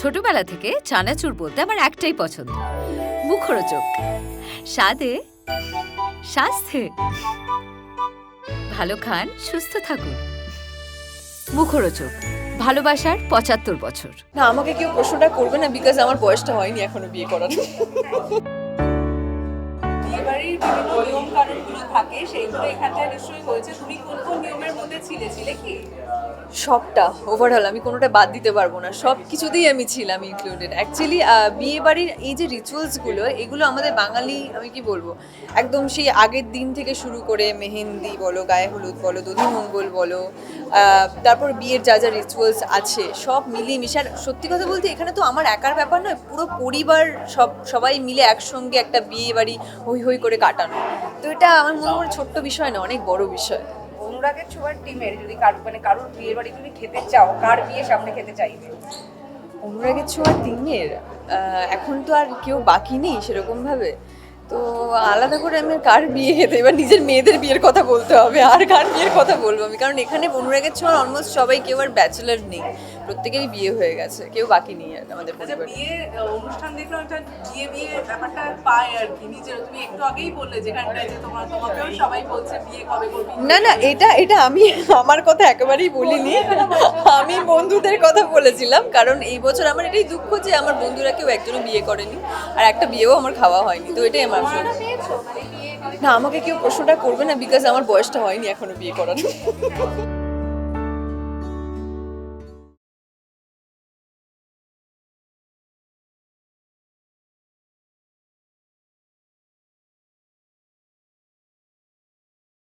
ছোটবেলা থেকে চানাচুর বলতে আমার একটাই পছন্দ। মুখরোচক। স্বাদে স্বাস্থ্যে ভালো খান, সুস্থ থাকুন। মুখরোচক। ভালোবাসার পঁচাত্তর বছর। না, আমাকে কেউ প্রশ্নটা করবে না বিকজ আমার বয়সটা হয়নি এখনও বিয়ে করার। বিয়েবাড়ির বিভিন্ন নিয়ম থাকে, সেইগুলো এখানটায় নিশ্চয়ই হয়েছে। তুমি কোন কোন নিয়মের মধ্যে ছিলে ছিলে কি? সবটা ওভারঅল আমি কোনোটা বাদ দিতে পারব না, সব কিছুতেই আমি ছিলাম ইনক্লুডেড অ্যাকচুয়ালি বিয়ে বাড়ির এই যে রিচুয়ালসগুলো এগুলো আমাদের বাঙালি, আমি কি বলব, একদম সেই আগের দিন থেকে শুরু করে মেহেন্দি বলো, গায়ে হলুদ বলো দধিমঙ্গল বলো তারপর বিয়ের যা যা রিচুয়ালস আছে, সব মিলিয়ে আর সত্যি কথা বলতে এখানে তো আমার একার ব্যাপার নয়, পুরো পরিবার সব, সবাই মিলে একসঙ্গে একটা বিয়ে বাড়ি হই হই করে কাটানো। তো এটা আমার মনে হয় ছোট্ট বিষয় না, অনেক বড় বিষয়। অনুরাগের ছোঁয়ার টিমের যদি কারও মানে কারোর বিয়ের বাড়ি তুমি খেতে চাও, কার বিয়ে সামনে খেতে চাইবে? অনুরাগের ছোঁয়া টিমের এখন তো আর কেউ বাকি নেই সেরকম ভাবে তো আলাদা করে আমি কার বিয়ে এবার নিজের মেয়েদের বিয়ের কথা বলতে হবে আর কার বিয়ের কথা বলব আমি? কারণ এখানে অনুরাগের ছোঁয়ার অলমোস্ট সবাই কেউ আর ব্যাচেলার নেই প্রত্যেকেরই বিয়ে হয়ে গেছে কেউ বাকি নেই আর আমাদের আচ্ছা পরিবারে। বিয়ে অনুষ্ঠান দেখলাম একটা বিয়ে বিয়ে ব্যাপারটা পায় আর কি নিজের তুমি একটু আগেই বললে যেখানটায় যে তোমার তোমাকেও সবাই বলছে বিয়ে কবে করবি? না না এটা এটা আমি আমার কথা একেবারেই বলিনি আমি বন্ধুদের কথা বলেছিলাম কারণ এই বছর আমার এটাই দুঃখ যে আমার বন্ধুরা কেউ একজনও বিয়ে করেনি আর একটা বিয়েও আমার খাওয়া হয়নি তো এটাই আমার না আমাকে কেউ প্রশ্নটা করবে না বিকজ আমার বয়সটা হয়নি এখনও বিয়ে করার।